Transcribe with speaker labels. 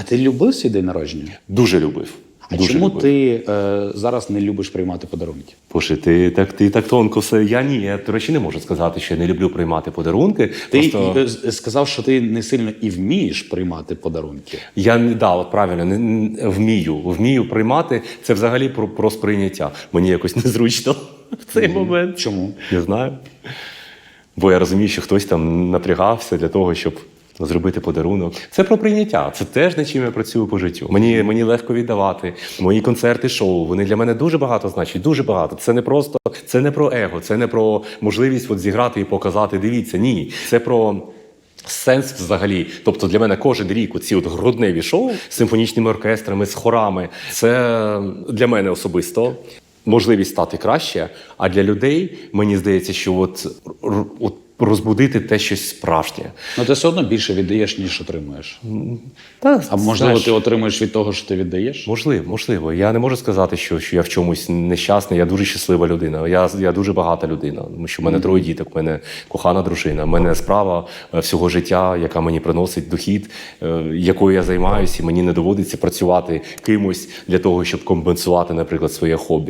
Speaker 1: А ти любив свій день народження?
Speaker 2: Дуже любив.
Speaker 1: А
Speaker 2: Дуже
Speaker 1: чому
Speaker 2: любив.
Speaker 1: ти е, зараз не любиш приймати подарунки?
Speaker 2: Боже, ти так, ти так тонко все. Я ні, я, до речі, не можу сказати, що я не люблю приймати подарунки.
Speaker 1: Ти
Speaker 2: Просто...
Speaker 1: е, сказав, що ти не сильно і вмієш приймати подарунки.
Speaker 2: Я не да, от правильно, не, не- вмію. Вмію приймати. Це взагалі про, про сприйняття. Мені якось незручно в цей момент.
Speaker 1: Чому?
Speaker 2: Не знаю. Бо я розумію, що хтось там напрягався для того, щоб зробити подарунок. Це про прийняття. Це теж над чим я працюю по життю. Мені, мені легко віддавати. Мої концерти, шоу, вони для мене дуже багато значать, дуже багато. Це не просто, це не про его, це не про можливість от зіграти і показати. Дивіться, ні. Це про. Сенс взагалі, тобто для мене кожен рік оці от грудневі шоу з симфонічними оркестрами, з хорами, це для мене особисто можливість стати краще. А для людей мені здається, що от, от розбудити те щось справжнє.
Speaker 1: Ну ти все одно більше віддаєш, ніж отримуєш.
Speaker 2: Та,
Speaker 1: А можливо,
Speaker 2: знаєш,
Speaker 1: ти отримуєш від того, що ти віддаєш?
Speaker 2: Можливо, можливо. Я не можу сказати, що, що я в чомусь нещасний. Я дуже щаслива людина. Я, я дуже багата людина. Тому що в мене троє діток, в мене кохана дружина, в мене справа е, всього життя, яка мені приносить дохід, е, якою я займаюся, і мені не доводиться працювати кимось для того, щоб компенсувати, наприклад, своє хобі.